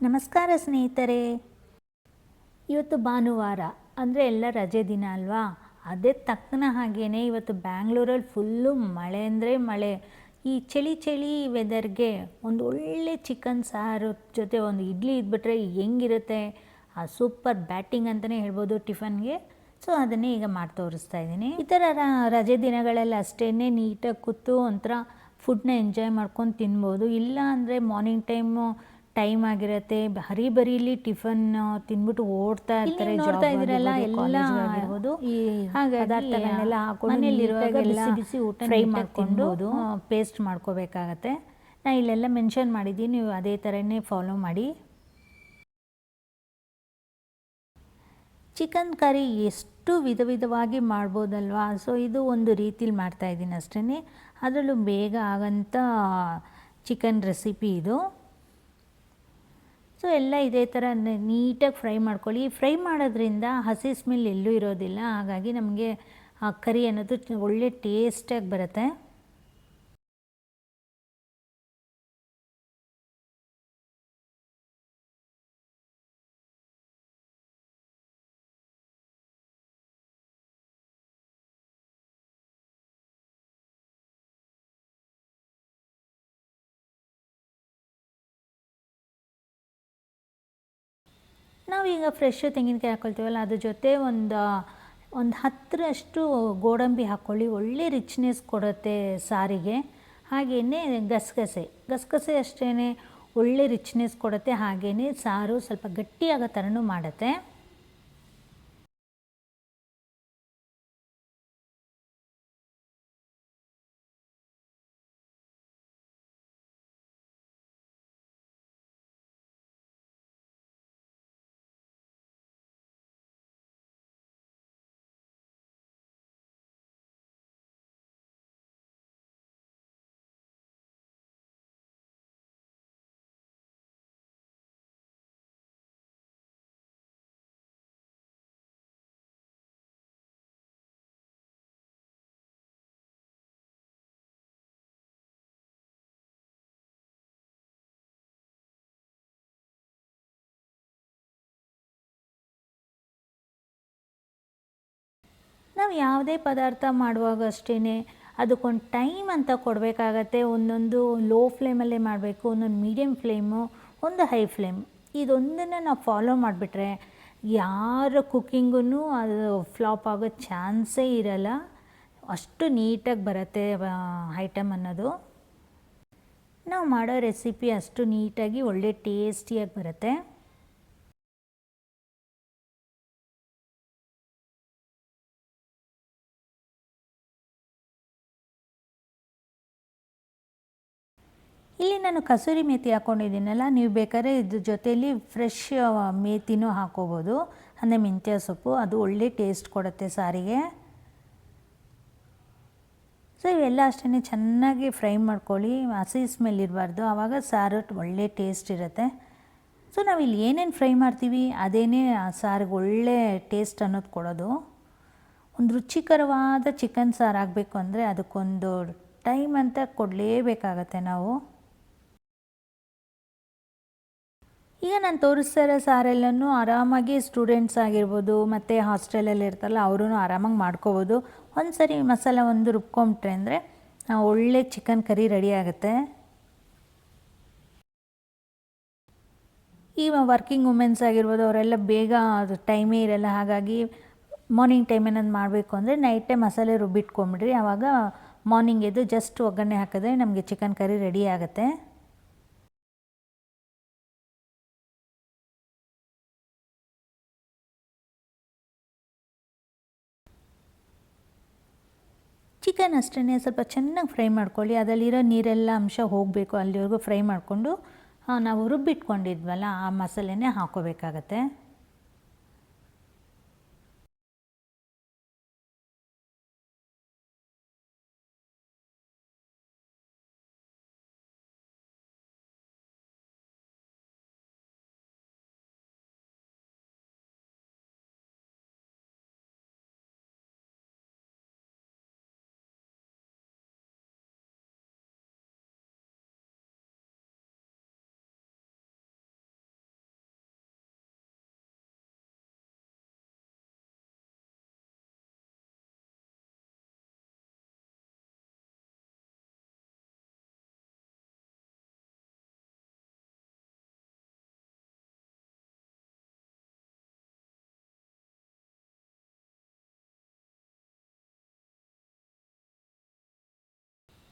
ನಮಸ್ಕಾರ ಸ್ನೇಹಿತರೆ. ಇವತ್ತು ಭಾನುವಾರ, ಅಂದರೆ ಎಲ್ಲ ರಜೆ ದಿನ ಅಲ್ವಾ? ಅದೇ ತಕ್ಕನ ಹಾಗೇ ಇವತ್ತು ಬ್ಯಾಂಗ್ಳೂರಲ್ಲಿ ಫುಲ್ಲು ಮಳೆ ಅಂದರೆ ಮಳೆ. ಈ ಚಳಿ ಚಳಿ ವೆದರ್ಗೆ ಒಂದು ಒಳ್ಳೆ ಚಿಕನ್ ಸಾರು ಜೊತೆ ಒಂದು ಇಡ್ಲಿ ಇದ್ಬಿಟ್ರೆ ಹೆಂಗಿರುತ್ತೆ? ಆ ಸೂಪರ್ ಬ್ಯಾಟಿಂಗ್ ಅಂತಲೇ ಹೇಳ್ಬೋದು ಟಿಫನ್ಗೆ. ಸೊ, ಅದನ್ನೇ ಈಗ ಮಾಡಿ ತೋರಿಸ್ತಾ ಇದ್ದೀನಿ. ಈ ಥರ ರಜೆ ದಿನಗಳಲ್ಲಿ ಅಷ್ಟೇ ನೀಟಾಗಿ ಕೂತು ಒಂಥರ ಫುಡ್ನ ಎಂಜಾಯ್ ಮಾಡ್ಕೊಂಡು ತಿನ್ಬೋದು. ಇಲ್ಲ ಅಂದರೆ ಮಾರ್ನಿಂಗ್ ಟೈಮು ಟೈಮ್ ಆಗಿರುತ್ತೆ. ಹರಿಬರಿಲಿ ಟಿಫನ್ ತಿನ್ಬಿಟ್ಟು ಓಡ್ತಾ ಇರ್ತಾರೆ ನೋಡ್ತಾ ಇದ್ರಲ್ಲ ಎಲ್ಲ ಆಗಿರ್ಬೋದು. ಈ ಪದಾರ್ಥಗಳನ್ನೆಲ್ಲ ಹಾಕೊಂಡು ಬಿಸಿ ಬಿಸಿ ಊಟ ಫ್ರೈ ಮಾಡಿಕೊಂಡು ಪೇಸ್ಟ್ ಮಾಡ್ಕೋಬೇಕಾಗತ್ತೆ. ನಾ ಇಲ್ಲೆಲ್ಲ ಮೆನ್ಷನ್ ಮಾಡಿದ್ದೀನಿ ನೀವು ಅದೇ ಥರನೇ ಫಾಲೋ ಮಾಡಿ. ಚಿಕನ್ ಕರಿ ಎಷ್ಟು ವಿಧ ವಿಧವಾಗಿ ಮಾಡ್ಬೋದಲ್ವಾ? ಸೊ ಇದು ಒಂದು ರೀತಿಲಿ ಮಾಡ್ತಾ ಇದ್ದೀನಿ ಅಷ್ಟೇ ಅದರಲ್ಲೂ ಬೇಗ ಆಗಂತ ಚಿಕನ್ ರೆಸಿಪಿ ಇದು. ಸೊ ಎಲ್ಲ ಇದೇ ಥರ ನೀಟಾಗಿ ಫ್ರೈ ಮಾಡ್ಕೊಳ್ಳಿ. ಫ್ರೈ ಮಾಡೋದ್ರಿಂದ ಹಸಿ ಸ್ಮೆಲ್ ಎಲ್ಲೂ ಇರೋದಿಲ್ಲ. ಹಾಗಾಗಿ ನಮಗೆ ಆ ಕರಿ ಅನ್ನೋದು ಒಳ್ಳೆ ಟೇಸ್ಟಾಗಿ ಬರುತ್ತೆ. ನಾವೀಗ ಫ್ರೆಶ್ ತೆಂಗಿನಕಾಯಿ ಹಾಕ್ಕೊಳ್ತೀವಲ್ಲ ಅದ್ರ ಜೊತೆ ಒಂದು ಒಂದು ಹತ್ತರಷ್ಟು ಗೋಡಂಬಿ ಹಾಕ್ಕೊಳ್ಳಿ ಒಳ್ಳೆ ರಿಚ್ನೆಸ್ ಕೊಡುತ್ತೆ ಸಾರಿಗೆ. ಹಾಗೆಯೇ ಗಸಗಸೆ. ಗಸಗಸೆ ಅಷ್ಟೇ ಒಳ್ಳೆ ರಿಚ್ನೆಸ್ ಕೊಡುತ್ತೆ. ಹಾಗೆಯೇ ಸಾರು ಸ್ವಲ್ಪ ಗಟ್ಟಿಯಾಗೋ ಥರನೂ ಮಾಡುತ್ತೆ. ನಾವು ಯಾವುದೇ ಪದಾರ್ಥ ಮಾಡುವಾಗ ಅಷ್ಟೇ ಅದಕ್ಕೊಂದು ಟೈಮ್ ಅಂತ ಕೊಡಬೇಕಾಗತ್ತೆ. ಒಂದೊಂದು ಲೋ ಫ್ಲೇಮಲ್ಲೇ ಮಾಡಬೇಕು, ಒಂದೊಂದು ಮೀಡಿಯಮ್ ಫ್ಲೇಮು, ಒಂದು ಹೈ ಫ್ಲೇಮ್. ಇದೊಂದನ್ನು ನಾವು ಫಾಲೋ ಮಾಡಿಬಿಟ್ರೆ ಯಾರ ಕುಕ್ಕಿಂಗೂ ಅದು ಫ್ಲಾಪ್ ಆಗೋ ಚಾನ್ಸೇ ಇರಲ್ಲ. ಅಷ್ಟು ನೀಟಾಗಿ ಬರುತ್ತೆ ಐಟಮ್ ಅನ್ನೋದು. ನಾವು ಮಾಡೋ ರೆಸಿಪಿ ಅಷ್ಟು ನೀಟಾಗಿ, ಒಳ್ಳೆ ಟೇಸ್ಟಿಯಾಗಿ ಬರುತ್ತೆ. ಇಲ್ಲಿ ನಾನು ಕಸೂರಿ ಮೇಥಿ ಹಾಕ್ಕೊಂಡಿದ್ದೀನಲ್ಲ ನೀವು ಬೇಕಾದ್ರೆ ಇದ್ರ ಜೊತೆಯಲ್ಲಿ ಫ್ರೆಶ್ ಮೇತಿನೂ ಹಾಕೋಬೋದು. ಅಂದರೆ ಮೆಂತ್ಯ ಸೊಪ್ಪು, ಅದು ಒಳ್ಳೆ ಟೇಸ್ಟ್ ಕೊಡುತ್ತೆ ಸಾರಿಗೆ. ಸೊ ಇವೆಲ್ಲ ಅಷ್ಟೇ ಚೆನ್ನಾಗಿ ಫ್ರೈ ಮಾಡ್ಕೊಳ್ಳಿ, ಹಸಿ ಸ್ಮೆಲ್ ಇರಬಾರ್ದು. ಆವಾಗ ಸಾರು ಒಳ್ಳೆ ಟೇಸ್ಟ್ ಇರುತ್ತೆ. ಸೊ ನಾವು ಇಲ್ಲಿ ಏನೇನು ಫ್ರೈ ಮಾಡ್ತೀವಿ, ಅದೇನೇ ಆ ಸಾರಿಗೆ ಒಳ್ಳೆ ಟೇಸ್ಟ್ ಅನ್ನೋದು ಕೊಡೋದು. ಒಂದು ರುಚಿಕರವಾದ ಚಿಕನ್ ಸಾರು ಆಗಬೇಕು ಅಂದರೆ ಅದಕ್ಕೊಂದು ಟೈಮ್ ಅಂತ ಕೊಡಲೇಬೇಕಾಗತ್ತೆ ನಾವು. ಈಗ ನಾನು ತೋರಿಸ್ತಾ ಇರೋ ಸಾರೆಲ್ಲನೂ ಆರಾಮಾಗಿ ಸ್ಟೂಡೆಂಟ್ಸ್ ಆಗಿರ್ಬೋದು, ಮತ್ತು ಹಾಸ್ಟೆಲಲ್ಲಿ ಇರ್ತಾರಲ್ಲ ಅವರೂ ಆರಾಮಾಗಿ ಮಾಡ್ಕೋಬೋದು. ಒಂದು ಸರಿ ಮಸಾಲ ಒಂದು ರುಬ್ಕೊಂಬಿಟ್ರೆ ಅಂದರೆ ಒಳ್ಳೆ ಚಿಕನ್ ಕರಿ ರೆಡಿ ಆಗುತ್ತೆ. ಈ ವರ್ಕಿಂಗ್ ವುಮೆನ್ಸ್ ಆಗಿರ್ಬೋದು, ಅವರೆಲ್ಲ ಬೇಗ ಅದು ಟೈಮೇ ಇರಲ್ಲ, ಹಾಗಾಗಿ ಮಾರ್ನಿಂಗ್ ಟೈಮ್ ಏನಾದ್ರು ಮಾಡಬೇಕು ಅಂದರೆ ನೈಟೇ ಮಸಾಲೆ ರುಬ್ಬಿಟ್ಕೊಂಬಿಡ್ರಿ. ಆವಾಗ ಮಾರ್ನಿಂಗ್ ಎದ್ದು ಜಸ್ಟ್ ಒಗ್ಗರಣೆ ಹಾಕಿದ್ರೆ ನಮಗೆ ಚಿಕನ್ ಕರಿ ರೆಡಿ ಆಗುತ್ತೆ. ಚಿಕನ್ ಅಷ್ಟೇ ಸ್ವಲ್ಪ ಚೆನ್ನಾಗಿ ಫ್ರೈ ಮಾಡ್ಕೊಳ್ಳಿ. ಅದರಲ್ಲಿರೋ ನೀರೆಲ್ಲ ಅಂಶ ಹೋಗಬೇಕು. ಅಲ್ಲಿವರೆಗೂ ಫ್ರೈ ಮಾಡಿಕೊಂಡು ನಾವು ರುಬ್ಬಿಟ್ಕೊಂಡಿದ್ವಲ್ಲ, ಆ ಮಸಾಲೆನೇ ಹಾಕೋಬೇಕಾಗತ್ತೆ.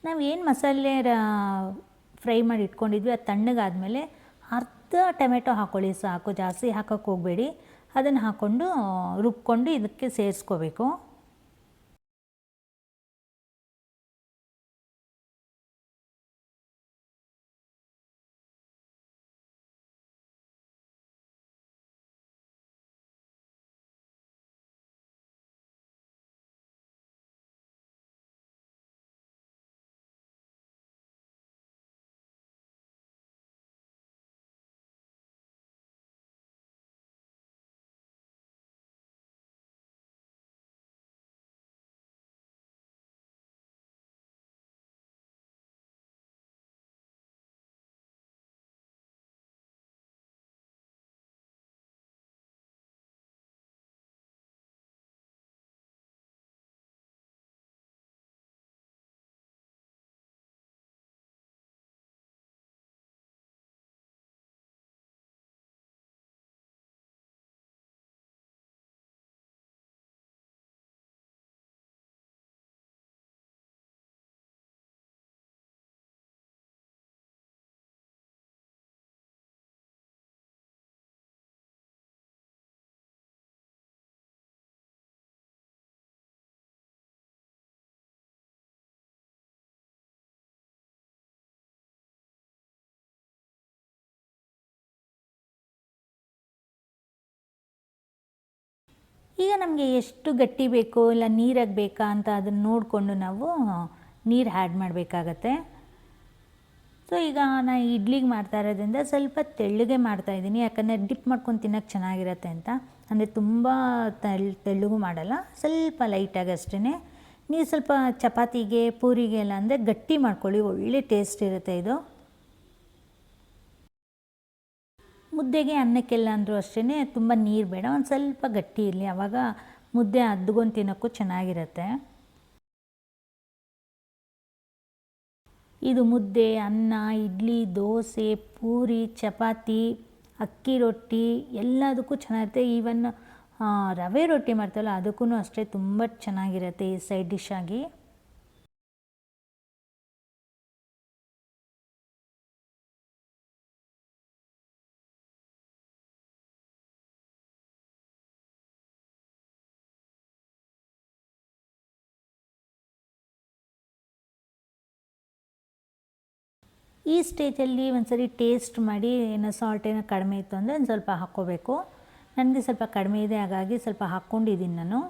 ನಾವು ಏನು ಮಸಾಲೆ ಫ್ರೈ ಮಾಡಿ ಇಟ್ಕೊಂಡಿದ್ವಿ, ಅದು ತಣ್ಣಗಾದಮೇಲೆ ಅರ್ಧ ಟೊಮೆಟೊ ಹಾಕ್ಕೊಳ್ಳಿ ಸಾಕು, ಜಾಸ್ತಿ ಹಾಕೋಕ್ಕೆ ಹೋಗಬೇಡಿ. ಅದನ್ನು ಹಾಕ್ಕೊಂಡು ರುಬ್ಕೊಂಡು ಇದಕ್ಕೆ ಸೇರಿಸ್ಕೋಬೇಕು. ಈಗ ನಮಗೆ ಎಷ್ಟು ಗಟ್ಟಿ ಬೇಕೋ ಇಲ್ಲ ನೀರಾಗಿ ಬೇಕಾ ಅಂತ ಅದನ್ನು ನೋಡಿಕೊಂಡು ನಾವು ನೀರು ಆ್ಯಡ್ ಮಾಡಬೇಕಾಗತ್ತೆ. ಸೊ ಈಗ ನಾನು ಇಡ್ಲಿಗೆ ಮಾಡ್ತಾ ಇರೋದ್ರಿಂದ ಸ್ವಲ್ಪ ತೆಳ್ಳಗೆ ಮಾಡ್ತಾಯಿದ್ದೀನಿ ಯಾಕಂದರೆ ಡಿಪ್ ಮಾಡ್ಕೊಂಡು ತಿನ್ನೋಕ್ಕೆ ಚೆನ್ನಾಗಿರತ್ತೆ ಅಂತ. ಅಂದರೆ ತುಂಬ ತೆಳ್, ತೆಳ್ಳಗೂ ಮಾಡಲ್ಲ. ಸ್ವಲ್ಪ ಲೈಟಾಗಿ ಅಷ್ಟೇ ನೀವು ಸ್ವಲ್ಪ ಚಪಾತಿಗೆ, ಪೂರಿಗೆ ಎಲ್ಲ ಅಂದರೆ ಗಟ್ಟಿ ಮಾಡ್ಕೊಳ್ಳಿ. ಒಳ್ಳೆ ಟೇಸ್ಟ್ ಇರುತ್ತೆ ಇದು. ಮುದ್ದೆಗೆ ಅನ್ನಕ್ಕೆಲ್ಲ ಅಂದರೂ ಅಷ್ಟೇ ತುಂಬ ನೀರು ಬೇಡ, ಒಂದು ಸ್ವಲ್ಪ ಗಟ್ಟಿ ಇರಲಿ ಆವಾಗ ಮುದ್ದೆ ಅದ್ದುಗೊಂಡು ತಿನ್ನೋಕ್ಕೂ ಚೆನ್ನಾಗಿರುತ್ತೆ. ಇದು ಮುದ್ದೆ, ಅನ್ನ, ಇಡ್ಲಿ, ದೋಸೆ, ಪೂರಿ, ಚಪಾತಿ, ಅಕ್ಕಿ ರೊಟ್ಟಿ, ಎಲ್ಲದಕ್ಕೂ ಚೆನ್ನಾಗಿರುತ್ತೆ. ಈವನ್ ರವೆ ರೊಟ್ಟಿ ಮಾಡ್ತಾವಲ್ಲ ಅದಕ್ಕೂ ಅಷ್ಟೇ ತುಂಬ ಚೆನ್ನಾಗಿರುತ್ತೆ ಈ ಸೈಡ್ ಡಿಶ್ ಆಗಿ. ಈ ಸ್ಟೇಜಲ್ಲಿ ಒಂದ್ಸರಿ ಟೇಸ್ಟ್ ಮಾಡಿ ಏನೋ ಸಾಲ್ಟ್ ಏನೋ ಕಡಿಮೆ ಇತ್ತು ಅಂದರೆ ಒಂದು ಸ್ವಲ್ಪ ಹಾಕ್ಕೋಬೇಕು. ನನಗೆ ಸ್ವಲ್ಪ ಕಡಿಮೆ ಇದೆ, ಹಾಗಾಗಿ ಸ್ವಲ್ಪ ಹಾಕ್ಕೊಂಡಿದ್ದೀನಿ ನಾನು.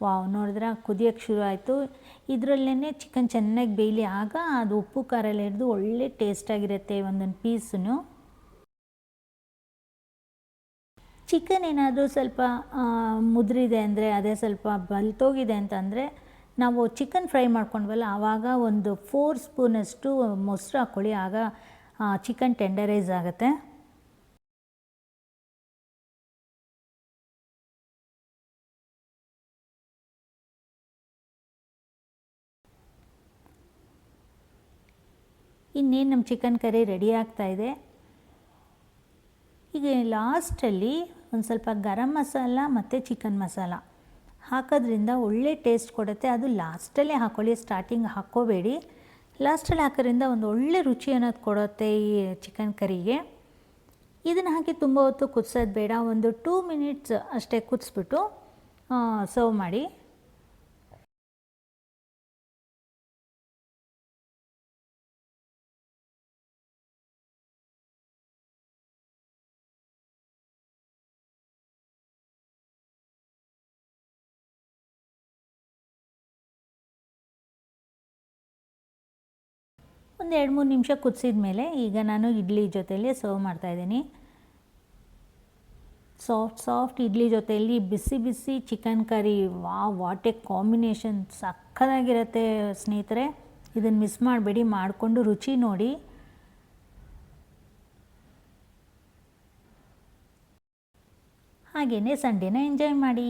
ವಾವ್, ನೋಡಿದ್ರೆ? ಕುದಿಯೋಕ್ಕೆ ಶುರು ಆಯಿತು. ಇದರಲ್ಲೇ ಚಿಕನ್ ಚೆನ್ನಾಗಿ ಬೇಯಲಿ, ಆಗ ಅದು ಉಪ್ಪು, ಖಾರ ಎಲ್ಲ ಹಿಡಿದು ಒಳ್ಳೆ ಟೇಸ್ಟಾಗಿರುತ್ತೆ ಒಂದೊಂದು ಪೀಸು ಚಿಕನ್ ಏನಾದರೂ ಸ್ವಲ್ಪ ಮುದ್ರಿದೆ ಅಂದರೆ, ಅದೇ ಸ್ವಲ್ಪ ಬಲ್ತೋಗಿದೆ ಅಂತಂದರೆ ನಾವು ಚಿಕನ್ ಫ್ರೈ ಮಾಡ್ಕೊಂಡ್ವಲ್ಲ ಆವಾಗ ಒಂದು ಫೋರ್ ಸ್ಪೂನಷ್ಟು ಮೊಸರು ಹಾಕ್ಕೊಳ್ಳಿ, ಆಗ ಚಿಕನ್ ಟೆಂಡರೈಸ್ ಆಗುತ್ತೆ. ಇನ್ನೇನು ನಮ್ಮ ಚಿಕನ್ ಕರಿ ರೆಡಿ ಆಗ್ತಾಯಿದೆ ಈಗ ಲಾಸ್ಟಲ್ಲಿ ಒಂದು ಸ್ವಲ್ಪ ಗರಂ ಮಸಾಲ ಮತ್ತು ಚಿಕನ್ ಮಸಾಲ. ಹಾಕೋದ್ರಿಂದ ಒಳ್ಳೆ ಟೇಸ್ಟ್ ಕೊಡುತ್ತೆ. ಅದು ಲಾಸ್ಟಲ್ಲೇ ಹಾಕ್ಕೊಳ್ಳಿ ಸ್ಟಾರ್ಟಿಂಗ್ ಹಾಕ್ಕೋಬೇಡಿ. ಲಾಸ್ಟಲ್ಲಿ ಹಾಕೋದ್ರಿಂದ ಒಂದು ಒಳ್ಳೆ ರುಚಿ ಅನ್ನೋದು ಕೊಡುತ್ತೆ ಈ ಚಿಕನ್ ಕರಿಗೆ. ಇದನ್ನು ಹಾಕಿ ತುಂಬ ಹೊತ್ತು ಕುದಿಸೋದು ಬೇಡ. ಒಂದು ಟೂ ಮಿನಿಟ್ಸ್ ಅಷ್ಟೇ ಕುದಿಸ್ಬಿಟ್ಟು ಸರ್ವ್ ಮಾಡಿ. ಒಂದು ಎರಡು ಮೂರು ನಿಮಿಷ ಕುದಿಸಿದ ಮೇಲೆ ಈಗ ನಾನು ಇಡ್ಲಿ ಜೊತೆಯಲ್ಲಿ ಸರ್ವ್ ಮಾಡ್ತಾಯಿದ್ದೀನಿ ಸಾಫ್ಟ್ ಸಾಫ್ಟ್ ಇಡ್ಲಿ ಜೊತೆಯಲ್ಲಿ ಬಿಸಿ ಬಿಸಿ ಚಿಕನ್ ಕರಿ ವಾ ವಾಟ್ ಎ ಕಾಂಬಿನೇಷನ್ ಸಕ್ಕತ್ತಾಗಿರುತ್ತೆ ಸ್ನೇಹಿತರೆ. ಇದನ್ನು ಮಿಸ್ ಮಾಡಬೇಡಿ, ಮಾಡಿಕೊಂಡು ರುಚಿ ನೋಡಿ. ಹಾಗೆಯೇ ಸಂಡೇನ ಎಂಜಾಯ್ ಮಾಡಿ.